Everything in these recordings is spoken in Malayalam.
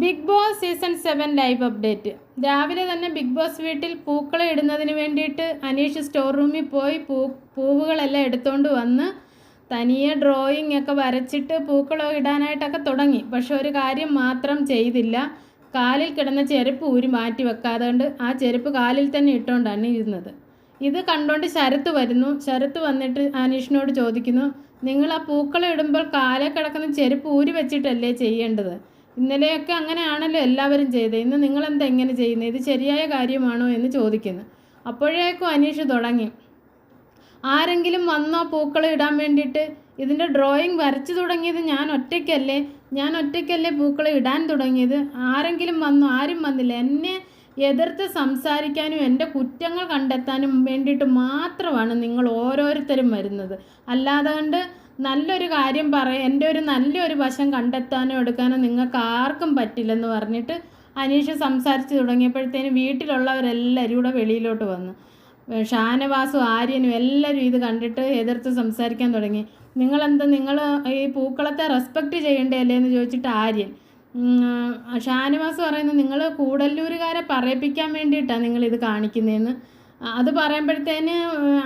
Bigg Boss season seven live update. രാവിലെ തന്നെ ബിഗ് ബോസ് വീട്ടിൽ പൂക്കളെ ഇടുന്നതിന് വേണ്ടിയിട്ട് അനീഷ് സ്റ്റോർ റൂമിൽ പോയി പൂ പൂവുകളെല്ലാം എടുത്തുകൊണ്ട് വന്ന് തനിയെ ഡ്രോയിങ് ഒക്കെ വരച്ചിട്ട് പൂക്കളോ ഇടാനായിട്ടൊക്കെ തുടങ്ങി. പക്ഷെ ഒരു കാര്യം മാത്രം ചെയ്തില്ല. കാലിൽ കിടന്ന ചെരുപ്പ് ഊരി മാറ്റി വെക്കാതെ കൊണ്ട് ആ ചെരുപ്പ് കാലിൽ തന്നെ ഇട്ടുകൊണ്ടാണ് ഇരുന്നത്. ഇത് കണ്ടുകൊണ്ട് ശരത്ത് വരുന്നു. ശരത്ത് വന്നിട്ട് അനീഷിനോട് ചോദിക്കുന്നു നിങ്ങൾ ആ പൂക്കളം ഇടുമ്പോൾ കാലിൽ കിടക്കുന്ന ചെരുപ്പ് ഊരി വെച്ചിട്ടല്ലേ ചെയ്യേണ്ടത്? ഇന്നലെയൊക്കെ അങ്ങനെയാണല്ലോ എല്ലാവരും ചെയ്തത്. ഇന്ന് നിങ്ങളെന്താ എങ്ങനെ ചെയ്യുന്നത്? ഇത് ശരിയായ കാര്യമാണോ എന്ന് ചോദിക്കുന്നു. അപ്പോഴേക്കും അനീഷ് തുടങ്ങി. ആരെങ്കിലും വന്നോ പൂക്കൾ ഇടാൻ വേണ്ടിയിട്ട്? ഇതിന്റെ ഡ്രോയിങ് വരച്ചു തുടങ്ങിയത് ഞാൻ ഒറ്റയ്ക്കല്ലേ? ഞാൻ ഒറ്റയ്ക്കല്ലേ പൂക്കൾ ഇടാൻ തുടങ്ങിയത്? ആരെങ്കിലും വന്നു? ആരും വന്നില്ല. എന്നെ എതിർത്ത് സംസാരിക്കാനും എന്റെ കുറ്റങ്ങൾ കണ്ടെത്താനും വേണ്ടിയിട്ട് മാത്രമാണ് നിങ്ങൾ ഓരോരുത്തരും വരുന്നത്. അല്ലാതെ കൊണ്ട് നല്ലൊരു കാര്യം പറയാൻ എന്റെ ഒരു നല്ലൊരു വശം കണ്ടെത്താനോ എടുക്കാനോ നിങ്ങൾക്ക് ആർക്കും പറ്റില്ലെന്ന് പറഞ്ഞിട്ട് അനീഷ് സംസാരിച്ച് തുടങ്ങിയപ്പോഴത്തേനും വീട്ടിലുള്ളവരെല്ലാവരും കൂടെ വെളിയിലോട്ട് വന്നു. ഷാനവാസും ആര്യനും എല്ലാവരും ഇത് കണ്ടിട്ട് എതിർത്ത് സംസാരിക്കാൻ തുടങ്ങി. നിങ്ങളെന്താ നിങ്ങൾ ഈ പൂക്കളത്തെ റെസ്പെക്റ്റ് ചെയ്യണ്ടേ അല്ലേ എന്ന് ചോദിച്ചിട്ട് ആര്യൻ. ഷാനവാസ് പറയുന്നത് നിങ്ങൾ കൂടല്ലൂരുകാരെ പറയിപ്പിക്കാൻ വേണ്ടിയിട്ടാണ് നിങ്ങളിത് കാണിക്കുന്നതെന്ന് അത് പറയുമ്പോഴത്തേന്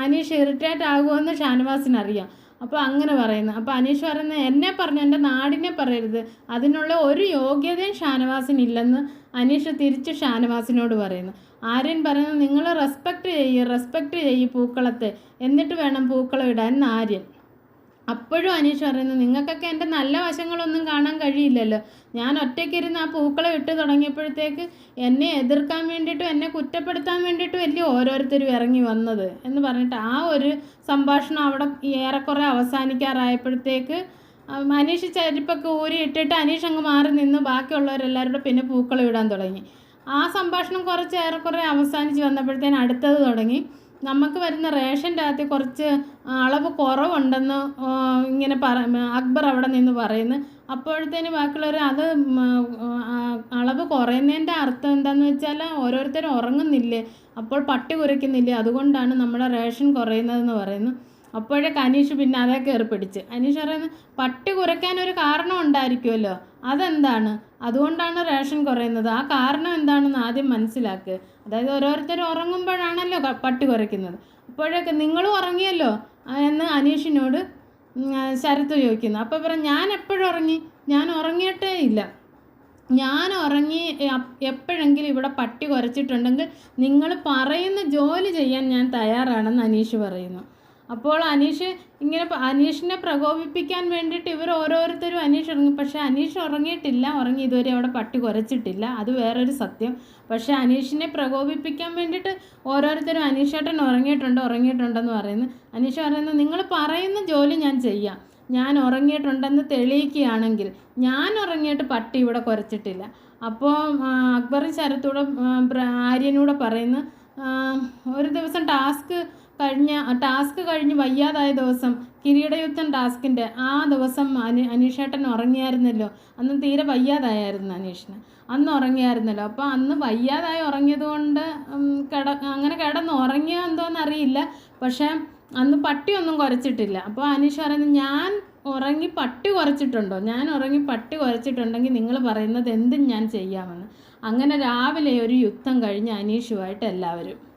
അനീഷ് ഇറിറ്റേറ്റ് ആകുമെന്ന് ഷാനവാസിനറിയാം. അപ്പോൾ അങ്ങനെ പറയുന്നു. അപ്പോൾ അനീഷ് പറയുന്നത് എന്നെ പറഞ്ഞു എന്റെ നാടിനെ പറയരുത്. അതിനുള്ള ഒരു യോഗ്യതയും ഷാനവാസിനില്ലെന്ന് അനീഷ് തിരിച്ച് ഷാനവാസിനോട് പറയുന്നു. ആര്യൻ പറയുന്നത് നിങ്ങൾ റെസ്പെക്റ്റ് ചെയ്യ് റെസ്പെക്റ്റ് ചെയ്യ് പൂക്കളത്തെ. എന്നിട്ട് വേണം പൂക്കളം ഇടാൻ ആര്യൻ. അപ്പോഴും അനീഷ് പറയുന്നു നിങ്ങൾക്കൊക്കെ എന്റെ നല്ല വശങ്ങളൊന്നും കാണാൻ കഴിയില്ലല്ലോ. ഞാൻ ഒറ്റയ്ക്കിരുന്ന് ആ പൂക്കളെ ഇട്ട് തുടങ്ങിയപ്പോഴത്തേക്ക് എന്നെ എതിർക്കാൻ വേണ്ടിയിട്ടും എന്നെ കുറ്റപ്പെടുത്താൻ വേണ്ടിയിട്ടും വലിയ ഓരോരുത്തരും ഇറങ്ങി വന്നത്? എന്ന് പറഞ്ഞിട്ട് ആ ഒരു സംഭാഷണം അവിടെ ഏറെക്കുറെ അവസാനിക്കാറായപ്പോഴത്തേക്ക് അനീഷ് ചരിപ്പൊക്കെ ഊരി ഇട്ടിട്ട് അനീഷ് അങ്ങ് മാറി നിന്ന് ബാക്കിയുള്ളവരെല്ലാവരും പിന്നെ പൂക്കളം ഇടാൻ തുടങ്ങി. ആ സംഭാഷണം കുറച്ച് ഏറെക്കുറെ അവസാനിച്ച് വന്നപ്പോഴത്തേന് അടുത്തത് തുടങ്ങി. നമുക്ക് വരുന്ന റേഷന്റെ അകത്ത് കുറച്ച് അളവ് കുറവുണ്ടെന്ന് ഇങ്ങനെ പറ അക്ബർ അവിടെ നിന്ന് പറയുന്നു. അപ്പോഴത്തേന് ബാക്കിയുള്ളവർ അത് അളവ് കുറയുന്നതിന്റെ അർത്ഥം എന്താണെന്ന് വെച്ചാൽ ഓരോരുത്തരും ഉറങ്ങുന്നില്ലേ? അപ്പോൾ പട്ടി കുരയ്ക്കുന്നില്ലേ? അതുകൊണ്ടാണ് നമ്മുടെ റേഷൻ കുറയുന്നതെന്ന് പറയുന്നു. അപ്പോഴേക്ക് അനീഷ് പിന്നെ അതേ കയറി പിടിച്ച്. അനീഷ് പറയുന്നത് പട്ടി കുറയ്ക്കാൻ ഒരു കാരണം ഉണ്ടായിരിക്കുമല്ലോ അതെന്താണ്? അതുകൊണ്ടാണ് റേഷൻ കുറയുന്നത്. ആ കാരണം എന്താണെന്ന് ആദ്യം മനസ്സിലാക്കുക അതായത് ഓരോരുത്തർ ഉറങ്ങുമ്പോഴാണല്ലോ പട്ടി കുറയ്ക്കുന്നത്. അപ്പോഴേക്ക് നിങ്ങളും ഉറങ്ങിയല്ലോ? എന്ന് അനീഷിനോട് ശരത്ത് ചോദിക്കുന്നു. അപ്പോൾ പറഞ്ഞു ഞാൻ എപ്പോഴും ഉറങ്ങി? ഞാൻ ഉറങ്ങിയിട്ടേ ഇല്ല. ഞാൻ ഉറങ്ങി എപ്പോഴെങ്കിലും ഇവിടെ പട്ടി കുറച്ചിട്ടുണ്ടെങ്കിൽ നിങ്ങൾ പറയുന്ന ജോലി ചെയ്യാൻ ഞാൻ തയ്യാറാണെന്ന് അനീഷ് പറയുന്നു. അപ്പോൾ അനീഷ് ഇങ്ങനെ അനീഷിനെ പ്രകോപിപ്പിക്കാൻ വേണ്ടിയിട്ട് ഇവർ ഓരോരുത്തരും അനീഷ് ഇറങ്ങി പക്ഷേ അനീഷ് ഉറങ്ങിയിട്ടില്ല ഉറങ്ങി ഇതുവരെ അവിടെ പട്ടി കുറച്ചിട്ടില്ല അത് വേറൊരു സത്യം. പക്ഷേ അനീഷിനെ പ്രകോപിപ്പിക്കാൻ വേണ്ടിയിട്ട് ഓരോരുത്തരും അനീഷേട്ടൻ ഉറങ്ങിയിട്ടുണ്ട് ഉറങ്ങിയിട്ടുണ്ടെന്ന് പറയുന്നു. അനീഷ് പറയുന്നത് നിങ്ങൾ പറയുന്ന ജോലി ഞാൻ ചെയ്യാം. ഞാൻ ഉറങ്ങിയിട്ടുണ്ടെന്ന് തെളിയിക്കുകയാണെങ്കിൽ ഞാൻ ഉറങ്ങിയിട്ട് പട്ടി ഇവിടെ കുറച്ചിട്ടില്ല അപ്പോൾ അക്ബർ ശരത്തൂടെ ആര്യനൂടെ പറയുന്നു ഒരു ദിവസം ടാസ്ക് കഴിഞ്ഞ ടാസ്ക് കഴിഞ്ഞ് വയ്യാതായ ദിവസം കിരീടയുദ്ധം ടാസ്കിന്റെ ആ ദിവസം അനി അനീഷേട്ടൻ ഉറങ്ങിയായിരുന്നല്ലോ. അന്ന് തീരെ വയ്യാതായിരുന്നു അനീഷിന്. അന്ന് ഉറങ്ങിയായിരുന്നല്ലോ. അപ്പോൾ അന്ന് വയ്യാതായി ഉറങ്ങിയത് കൊണ്ട് കിട അങ്ങനെ കിടന്ന് ഉറങ്ങിയോ എന്തോന്ന് അറിയില്ല പക്ഷേ അന്ന് പട്ടിയൊന്നും കുറച്ചിട്ടില്ല. അപ്പോൾ അനീഷ് പറയുന്നത് ഞാൻ ഉറങ്ങി പട്ടി കുറച്ചിട്ടുണ്ടോ? ഞാൻ ഉറങ്ങി പട്ടി കുറച്ചിട്ടുണ്ടെങ്കിൽ നിങ്ങൾ പറയുന്നത് എന്തും ഞാൻ ചെയ്യാമെന്ന്. അങ്ങനെ രാവിലെ ഒരു യുദ്ധം കഴിഞ്ഞ് അനീഷുമായിട്ട് എല്ലാവരും